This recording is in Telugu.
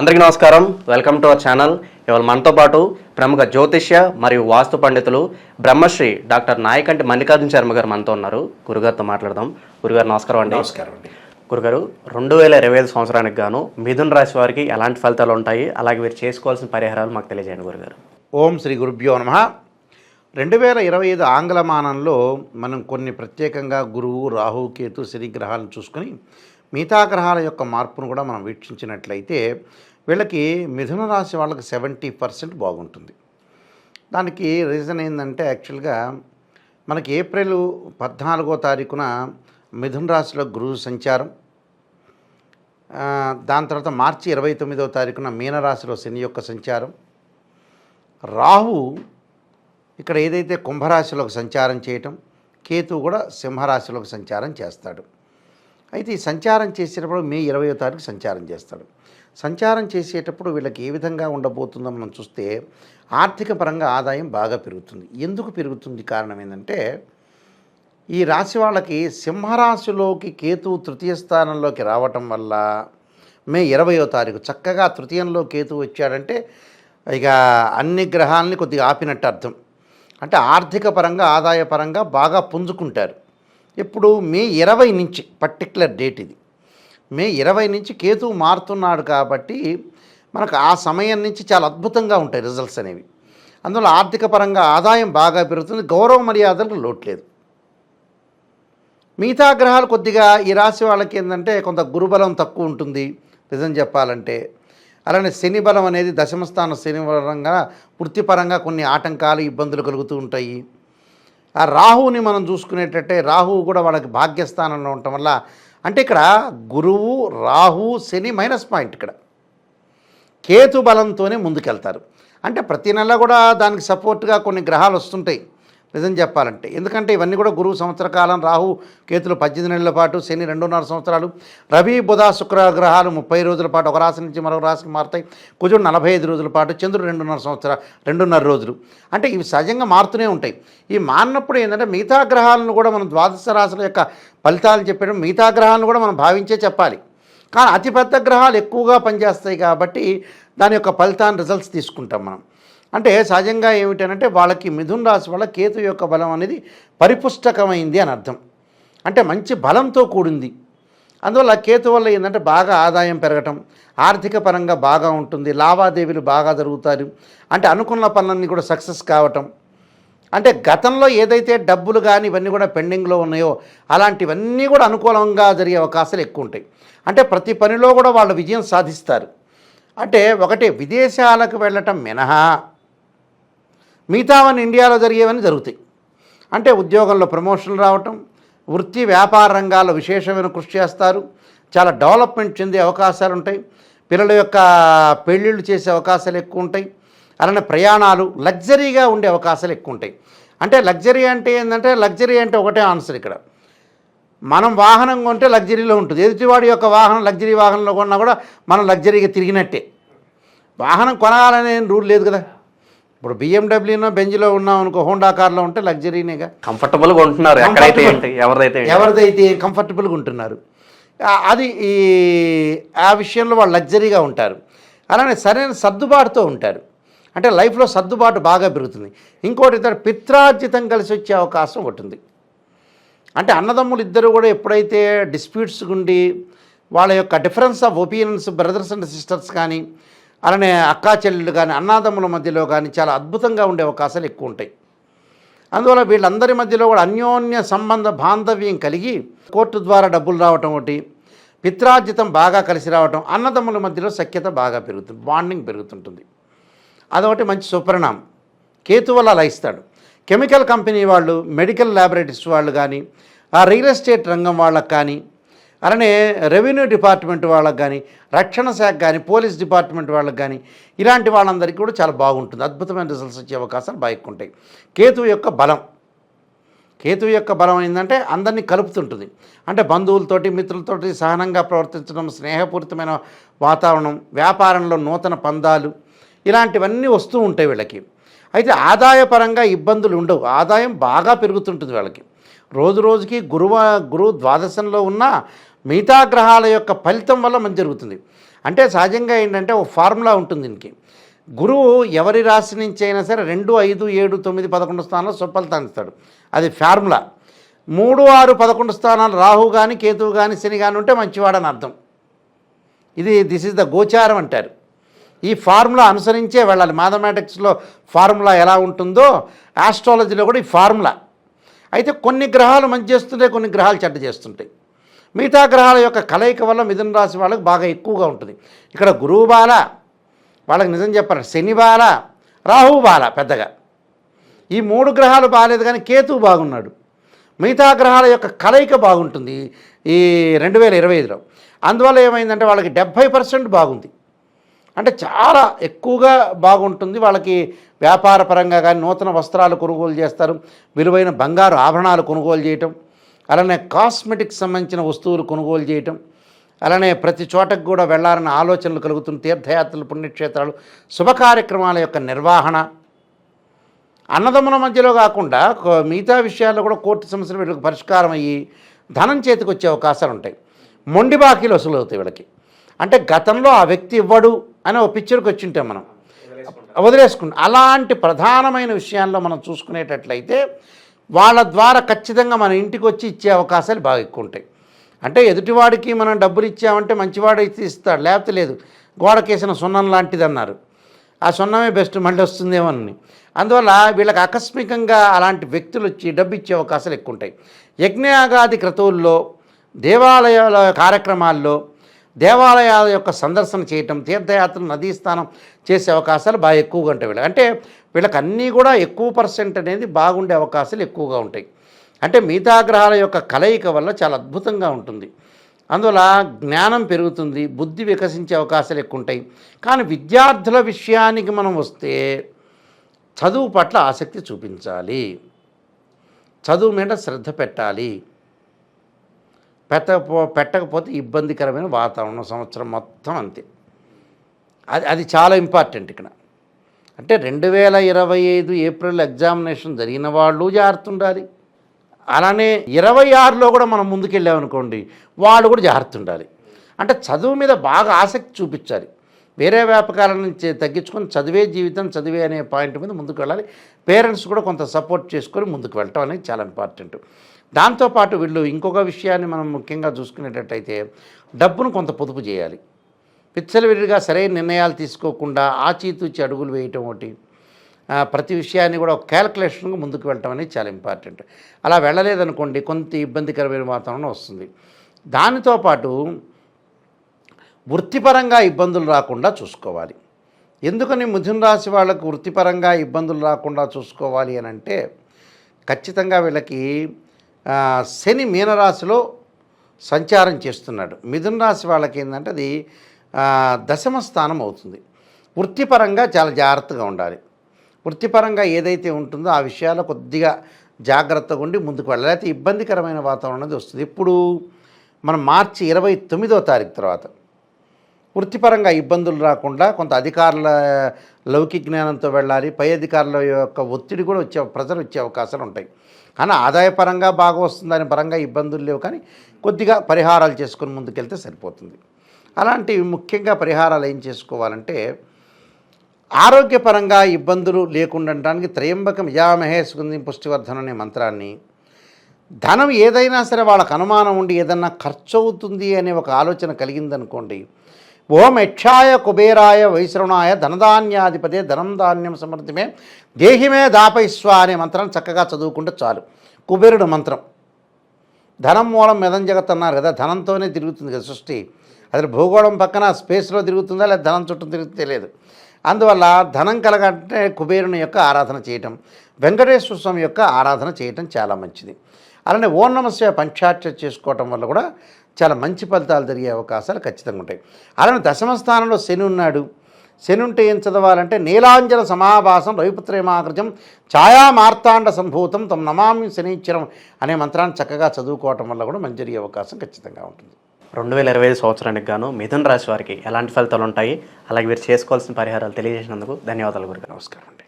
అందరికీ నమస్కారం. వెల్కమ్ టు అవర్ ఛానల్ ఇవాళ మనతో పాటు ప్రముఖ జ్యోతిష్య మరియు వాస్తు పండితులు బ్రహ్మశ్రీ డాక్టర్ నాయకంటి మల్లికార్జున శర్మ గారు మనతో ఉన్నారు. గురుగారితో మాట్లాడదాం. గురుగారు నమస్కారం అండి. నమస్కారం అండి. గురుగారు రెండు వేల ఇరవై ఐదు సంవత్సరానికి గాను మిథున్ రాశి వారికి ఎలాంటి ఫలితాలు ఉంటాయి? అలాగే వీరు చేసుకోవాల్సిన పరిహారాలు మాకు తెలియజేయండి గురుగారు. ఓం శ్రీ గురుభ్యో నమ. రెండు వేల ఇరవై ఐదు ఆంగ్లమానంలో మనం కొన్ని ప్రత్యేకంగా గురువు రాహు కేతు శని గ్రహాలను చూసుకొని మిగతా గ్రహాల యొక్క మార్పును కూడా మనం వీక్షించినట్లయితే వీళ్ళకి మిథున రాశి వాళ్ళకి సెవెంటీ పర్సెంట్ బాగుంటుంది. దానికి రీజన్ ఏంటంటే యాక్చువల్గా మనకి ఏప్రిల్ పద్నాలుగో తారీఖున మిథున రాశిలో గురువు సంచారం. దాని తర్వాత మార్చి ఇరవై తొమ్మిదో తారీఖున మీనరాశిలో శని యొక్క సంచారం. రాహు ఇక్కడ ఏదైతే కుంభరాశిలోకి సంచారం చేయటం కేతు కూడా సింహరాశిలోకి సంచారం చేస్తాడు. అయితే ఈ సంచారం చేసేటప్పుడు మే ఇరవయో తారీఖు సంచారం చేస్తాడు. సంచారం చేసేటప్పుడు వీళ్ళకి ఏ విధంగా ఉండబోతుందో మనం చూస్తే ఆర్థిక పరంగా ఆదాయం బాగా పెరుగుతుంది. ఎందుకు పెరుగుతుంది కారణం ఏంటంటే ఈ రాశి వాళ్ళకి సింహరాశిలోకి కేతువు తృతీయ స్థానంలోకి రావటం వల్ల మే ఇరవయో తారీఖు చక్కగా తృతీయంలో కేతువు వచ్చాడంటే ఇక అన్ని గ్రహాలని కొద్దిగా ఆపినట్టు అర్థం. అంటే ఆర్థిక పరంగా ఆదాయ పరంగా బాగా పుంజుకుంటారు. ఇప్పుడు మే ఇరవై నుంచి పర్టికులర్ డేట్ ఇది. మే ఇరవై నుంచి కేతువు మారుతున్నాడు కాబట్టి మనకు ఆ సమయం నుంచి చాలా అద్భుతంగా ఉంటాయి రిజల్ట్స్ అనేవి. అందువల్ల ఆర్థిక పరంగా ఆదాయం బాగా పెరుగుతుంది గౌరవ మర్యాదలకు లోట్లేదు. మిగతా గ్రహాలు కొద్దిగా ఈ రాశి వాళ్ళకి ఏంటంటే కొంత గురుబలం తక్కువ ఉంటుంది నిజం చెప్పాలంటే. అలానే శని బలం అనేది దశమస్థాన శని బలంగా వృత్తిపరంగా కొన్ని ఆటంకాలు ఇబ్బందులు కలుగుతూ ఉంటాయి. ఆ రాహువుని మనం చూసుకునేటట్టే రాహువు కూడా వాళ్ళకి భాగ్యస్థానంలో ఉండటం వల్ల అంటే ఇక్కడ గురువు రాహు శని మైనస్ పాయింట్ ఇక్కడ. కేతు బలంతోనే ముందుకెళ్తారు. అంటే ప్రతి నెల కూడా దానికి సపోర్ట్గా కొన్ని గ్రహాలు వస్తుంటాయి. నిజం చెప్పాలంటే. ఎందుకంటే ఇవన్నీ కూడా గురువు సంవత్సర కాలం రాహు కేతులు పద్దెనిమిది నెలల పాటు శని రెండున్నర సంవత్సరాలు రవి బుధ శుక్ర గ్రహాలు ముప్పై రోజుల పాటు ఒక రాశి నుంచి మరొక రాశికి మారుతాయి. కుజుడు నలభై ఐదు రోజుల పాటు చంద్రుడు రెండున్నర సంవత్సర రెండున్నర రోజులు. అంటే ఇవి సహజంగా మారుతూనే ఉంటాయి. ఈ మారినప్పుడు ఏంటంటే మిగతా గ్రహాలను కూడా మనం ద్వాదశ రాశుల యొక్క ఫలితాలు చెప్పడం మిగతా గ్రహాలను కూడా మనం భావించే చెప్పాలి. కానీ అతిపెద్ద గ్రహాలు ఎక్కువగా పనిచేస్తాయి కాబట్టి దాని యొక్క ఫలితాన్ని రిజల్ట్స్ తీసుకుంటాం మనం. అంటే సహజంగా ఏమిటనంటే వాళ్ళకి మిథున్ రాశి వల్ల కేతు యొక్క బలం అనేది పరిపుష్టకమైంది అని అర్థం. అంటే మంచి బలంతో కూడింది. అందువల్ల కేతు వల్ల ఏంటంటే బాగా ఆదాయం పెరగటం ఆర్థిక పరంగా బాగా ఉంటుంది లావాదేవీలు బాగా జరుగుతారు. అంటే అనుకున్న పనులన్నీ కూడా సక్సెస్ కావటం. అంటే గతంలో ఏదైతే డబ్బులు కానీ ఇవన్నీ కూడా పెండింగ్లో ఉన్నాయో అలాంటివన్నీ కూడా అనుకూలంగా జరిగే అవకాశాలు ఎక్కువ ఉంటాయి. అంటే ప్రతి పనిలో కూడా వాళ్ళు విజయం సాధిస్తారు. అంటే ఒకటి విదేశాలకు వెళ్ళటం మినహా. మిగతావన్నీ ఇండియాలో జరిగేవన్నీ జరుగుతాయి. అంటే ఉద్యోగంలో ప్రమోషన్లు రావటం వృత్తి వ్యాపార రంగాల్లో విశేషమైన కృషి చేస్తారు. చాలా డెవలప్మెంట్ చెందే అవకాశాలు ఉంటాయి. పిల్లల యొక్క పెళ్ళిళ్ళు చేసే అవకాశాలు ఎక్కువ ఉంటాయి. అలానే ప్రయాణాలు లగ్జరీగా ఉండే అవకాశాలు ఎక్కువ ఉంటాయి. అంటే లగ్జరీ అంటే ఏంటంటే లగ్జరీ అంటే ఒకటే ఆన్సర్ ఇక్కడ. మనం వాహనం కొంటే లగ్జరీలో ఉంటుంది. ఎదుటివాడి యొక్క వాహనం లగ్జరీ వాహనంలో కొన్నా కూడా మనం లగ్జరీగా తిరిగినట్టే. వాహనం కొనాలనే రూల్ లేదు కదా. ఇప్పుడు బిఎండబ్ల్యూనో బెంజ్లో ఉన్నాం అనుకో హోండా కార్లో ఉంటే లగ్జరీనేగా. కంఫర్టబుల్గా ఉంటున్నారు ఎక్కడైతే ఎవరిదైతే. ఎవరిదైతే కంఫర్టబుల్గా ఉంటున్నారు. అది ఈ ఆ విషయంలో వాళ్ళు లగ్జరీగా ఉంటారు. అలానే సరైన సర్దుబాటుతో ఉంటారు. అంటే లైఫ్లో సర్దుబాటు బాగా పెరుగుతుంది. ఇంకోటి ఇద్దరు పిత్రార్జితం కలిసి వచ్చే అవకాశం ఒకటి ఉంది. అంటే అన్నదమ్ములు ఇద్దరు కూడా ఎప్పుడైతే డిస్ప్యూట్స్ గుండి వాళ్ళ యొక్క difference of opinions brothers and sisters కానీ అలానే అక్కా చెల్లెళ్ళు కానీ అన్నాదమ్ముల మధ్యలో కానీ చాలా అద్భుతంగా ఉండే అవకాశాలు ఎక్కువ ఉంటాయి అందువల్ల వీళ్ళందరి మధ్యలో కూడా అన్యోన్య సంబంధ బాంధవ్యం కలిగి కోర్టు ద్వారా డబ్బులు రావటం ఒకటి పిత్రార్జితం బాగా కలిసి రావటం అన్నదమ్ముల మధ్యలో సఖ్యత బాగా పెరుగుతుంది బాండింగ్ పెరుగుతుంటుంది. అదొకటి మంచి సుపరిణామం. కేతు వల్ల అలా ఇస్తాడు. కెమికల్ కంపెనీ వాళ్ళు మెడికల్ ల్యాబొరేటరీస్ వాళ్ళు కానీ ఆ రియల్ ఎస్టేట్ రంగం వాళ్ళకి కానీ అలానే రెవెన్యూ డిపార్ట్మెంట్ వాళ్ళకి కానీ రక్షణ శాఖ కానీ పోలీస్ డిపార్ట్మెంట్ వాళ్ళకి కానీ ఇలాంటి వాళ్ళందరికీ కూడా చాలా బాగుంటుంది. అద్భుతమైన రిజల్ట్స్ వచ్చే అవకాశాలు బాగా ఉంటాయి. కేతువు యొక్క బలం. కేతువు యొక్క బలం ఏంటంటే అందరినీ కలుపుతుంటుంది. అంటే బంధువులతోటి మిత్రులతోటి సహనంగా ప్రవర్తించడం స్నేహపూరితమైన వాతావరణం వ్యాపారంలో నూతన పందాలు ఇలాంటివన్నీ వస్తూ ఉంటాయి వీళ్ళకి. అయితే ఆదాయపరంగా ఇబ్బందులు ఉండవు. ఆదాయం బాగా పెరుగుతుంటుంది వాళ్ళకి. రోజు రోజుకి గురువ గురు ద్వాదశంలో ఉన్న మిగతా గ్రహాల యొక్క ఫలితం వల్ల మంచి జరుగుతుంది. అంటే సహజంగా ఏంటంటే ఒక ఫార్ములా ఉంటుంది దీనికి. గురువు ఎవరి రాశి నుంచి అయినా సరే రెండు ఐదు ఏడు తొమ్మిది పదకొండు స్థానాలు స్వఫలితాన్ని ఇస్తాడు. అది ఫార్ములా. మూడు ఆరు పదకొండు స్థానాలు రాహు కానీ కేతువు కానీ శని కానీ ఉంటే మంచివాడని అర్థం. ఇది దిస్ ఇస్ ద గోచారం అంటారు. ఈ ఫార్ములా అనుసరించే వెళ్ళాలి. మ్యాథమెటిక్స్లో ఫార్ములా ఎలా ఉంటుందో ఆస్ట్రాలజీలో కూడా ఈ ఫార్ములా. అయితే కొన్ని గ్రహాలు మంచి చేస్తుంటాయి కొన్ని గ్రహాలు చెడ్డ చేస్తుంటాయి. మిగతా గ్రహాల యొక్క కలయిక వల్ల మిథున రాశి వాళ్ళకి బాగా ఎక్కువగా ఉంటుంది. ఇక్కడ గురువు బాల వాళ్ళకి నిజం చెప్పాలి శని బాల రాహు బాల పెద్దగా. ఈ మూడు గ్రహాలు బాగాలేదు కానీ కేతువు బాగున్నాడు. మిగతా గ్రహాల యొక్క కలయిక బాగుంటుంది ఈ రెండు వేల ఇరవై ఐదులో. అందువల్ల ఏమైందంటే వాళ్ళకి డెబ్భై పర్సెంట్ బాగుంది. అంటే చాలా ఎక్కువగా బాగుంటుంది. వాళ్ళకి వ్యాపార పరంగా కానీ నూతన వస్త్రాలు కొనుగోలు చేస్తారు. విలువైన బంగారు ఆభరణాలు కొనుగోలు చేయటం. అలానే కాస్మెటిక్స్ సంబంధించిన వస్తువులు కొనుగోలు చేయటం అలానే ప్రతి చోటకు కూడా వెళ్ళాలన్న ఆలోచనలు కలుగుతున్న తీర్థయాత్రలు పుణ్యక్షేత్రాలు శుభ కార్యక్రమాల యొక్క నిర్వహణ. అన్నదమ్ముల మధ్యలో కాకుండా మిగతా విషయాల్లో కూడా కోర్టు సమస్యలు వీళ్ళకి పరిష్కారం అయ్యి ధనం చేతికి వచ్చే అవకాశాలు ఉంటాయి. మొండి బాకీలు వసూలు అవుతాయి వీళ్ళకి. అంటే గతంలో ఆ వ్యక్తి ఇవ్వడు అని ఒక పిక్చర్కి వచ్చి ఉంటాం మనం వదిలేసుకుంటాం. అలాంటి ప్రధానమైన విషయాల్లో మనం చూసుకునేటట్లయితే వాళ్ళ ద్వారా ఖచ్చితంగా మన ఇంటికి వచ్చి ఇచ్చే అవకాశాలు బాగా ఎక్కువ ఉంటాయి. అంటే ఎదుటివాడికి మనం డబ్బులు ఇచ్చామంటే మంచివాడు అయితే ఇస్తాడు లేకపోతే లేదు. గోడకేసిన సున్నం లాంటిది అన్నారు ఆ సున్నమే బెస్ట్ మళ్ళీ వస్తుందేమో అని. అందువల్ల వీళ్ళకి ఆకస్మికంగా అలాంటి వ్యక్తులు వచ్చి డబ్బు ఇచ్చే అవకాశాలు ఎక్కువ ఉంటాయి. యజ్ఞయాగాది క్రతువుల్లో దేవాలయాల కార్యక్రమాల్లో దేవాలయాల యొక్క సందర్శన చేయటం తీర్థయాత్రలు నదీ స్నానం చేసే అవకాశాలు బాగా ఎక్కువగా ఉంటాయి వీళ్ళకి. అంటే వీళ్ళకి అన్నీ కూడా ఎక్కువ పర్సెంట్ అనేది బాగుండే అవకాశాలు ఎక్కువగా ఉంటాయి. అంటే మిగతా గ్రహాల యొక్క కలయిక వల్ల చాలా అద్భుతంగా ఉంటుంది. అందువల్ల జ్ఞానం పెరుగుతుంది బుద్ధి వికసించే అవకాశాలు ఎక్కువ ఉంటాయి. కానీ విద్యార్థుల విషయానికి మనం వస్తే చదువు పట్ల ఆసక్తి చూపించాలి. చదువు మీద శ్రద్ధ పెట్టాలి. పెట్టకపో పెట్టకపోతే ఇబ్బందికరమైన వాతావరణం సంవత్సరం మొత్తం అంతే. అది అది చాలా ఇంపార్టెంట్ ఇక్కడ. అంటే రెండు వేల ఇరవై ఐదు ఏప్రిల్ ఎగ్జామినేషన్ జరిగిన వాళ్ళు జాగ్రత్త ఉండాలి అలానే ఇరవై ఆరులో కూడా మనం ముందుకెళ్ళామనుకోండి వాళ్ళు కూడా జాగ్రత్త ఉండాలి అంటే చదువు మీద బాగా ఆసక్తి చూపించాలి. వేరే వ్యాపకాల నుంచి తగ్గించుకొని చదివే జీవితం చదివే అనే పాయింట్ మీద ముందుకు వెళ్ళాలి పేరెంట్స్ కూడా కొంత సపోర్ట్ చేసుకొని ముందుకు వెళ్ళటం అనేది చాలా ఇంపార్టెంట్. దాంతోపాటు వీళ్ళు ఇంకొక విషయాన్ని మనం ముఖ్యంగా చూసుకునేటట్టయితే డబ్బును కొంత పొదుపు చేయాలి. పిచ్చలవిడిగా సరైన నిర్ణయాలు తీసుకోకుండా ఆచితూచి అడుగులు వేయటం ఒకటి ప్రతి విషయాన్ని కూడా ఒక క్యాల్కులేషన్గా ముందుకు వెళ్ళటం అనేది చాలా ఇంపార్టెంట్. అలా వెళ్ళలేదనుకోండి కొంత ఇబ్బందికరమైన వాతావరణం వస్తుంది. దానితో పాటు వృత్తిపరంగా ఇబ్బందులు రాకుండా చూసుకోవాలి. ఎందుకని మిథున రాశి వాళ్ళకు వృత్తిపరంగా ఇబ్బందులు రాకుండా చూసుకోవాలి అని అంటే ఖచ్చితంగా వీళ్ళకి శని మీనరాశిలో సంచారం చేస్తున్నాడు. మిథున రాశి వాళ్ళకి ఏంటంటే అది దశమ స్థానం అవుతుంది. వృత్తిపరంగా చాలా జాగ్రత్తగా ఉండాలి. వృత్తిపరంగా ఏదైతే ఉంటుందో ఆ విషయాల్లో కొద్దిగా జాగ్రత్తగా ఉండి ముందుకు వెళ్ళాలి. అయితే ఇబ్బందికరమైన వాతావరణం అనేది వస్తుంది. ఇప్పుడు మనం మార్చి ఇరవై తొమ్మిదో తారీఖు తర్వాత వృత్తిపరంగా ఇబ్బందులు రాకుండా కొంత అధికారుల లౌకిక జ్ఞానంతో వెళ్ళాలి. పై అధికారుల యొక్క ఒత్తిడి కూడా వచ్చే ప్రజలు వచ్చే అవకాశాలు ఉంటాయి. కానీ ఆదాయపరంగా బాగా వస్తుందని పరంగా ఇబ్బందులు లేవు. కానీ కొద్దిగా పరిహారాలు చేసుకుని ముందుకెళ్తే సరిపోతుంది. అలాంటివి ముఖ్యంగా పరిహారాలు ఏం చేసుకోవాలంటే ఆరోగ్యపరంగా ఇబ్బందులు లేకుండా త్రయంబకం యజామహే సుగంధి పుష్టివర్ధన అనే మంత్రాన్ని ధనం ఏదైనా సరే వాళ్ళకు అనుమానం ఉండి ఏదన్నా ఖర్చు అవుతుంది అనే ఒక ఆలోచన కలిగిందనుకోండి ఓం యక్షాయ కుబేరాయ వైశ్రవణాయ ధనధాన్యాధిపతే ధనం ధాన్యం సమర్థమే దేహిమే దాపయిస్వ అనే మంత్రాన్ని చక్కగా చదువుకుంటే చాలు. కుబేరుడు మంత్రం. ధనం మూలం మెదం జగత్ అన్నారు కదా ధనంతోనే తిరుగుతుంది కదా సృష్టి. అది భూగోళం పక్కన స్పేస్లో తిరుగుతుందా లేదా ధనం చుట్టూ తిరుగుతుందో తెలియదు. అందువల్ల ధనం కలగంటే కుబేరుని యొక్క ఆరాధన చేయటం వెంకటేశ్వర స్వామి యొక్క ఆరాధన చేయటం చాలా మంచిది. అలానే ఓం నమస్య పంచాక్ష చేసుకోవటం వల్ల కూడా చాలా మంచి ఫలితాలు జరిగే అవకాశాలు ఖచ్చితంగా ఉంటాయి. అలానే దశమ స్థానంలో శని ఉన్నాడు. శని ఉంటే ఏం చదవాలంటే నీలాంజల సమాభాసం రవిపుత్రేమాకృతం ఛాయా మార్తాండ సంభూతం తమ నమామి శనిచ్చరం అనే మంత్రాన్ని చక్కగా చదువుకోవటం వల్ల కూడా మంచి జరిగే అవకాశం ఖచ్చితంగా ఉంటుంది. రెండు వేల ఇరవై ఐదు సంవత్సరానికి గాను మిథున్ రాశి వారికి ఎలాంటి ఫలితాలు ఉంటాయి? అలాగే మీరు చేసుకోవాల్సిన పరిహారాలు తెలియజేసినందుకు ధన్యవాదాలు గురుగారు. నమస్కారం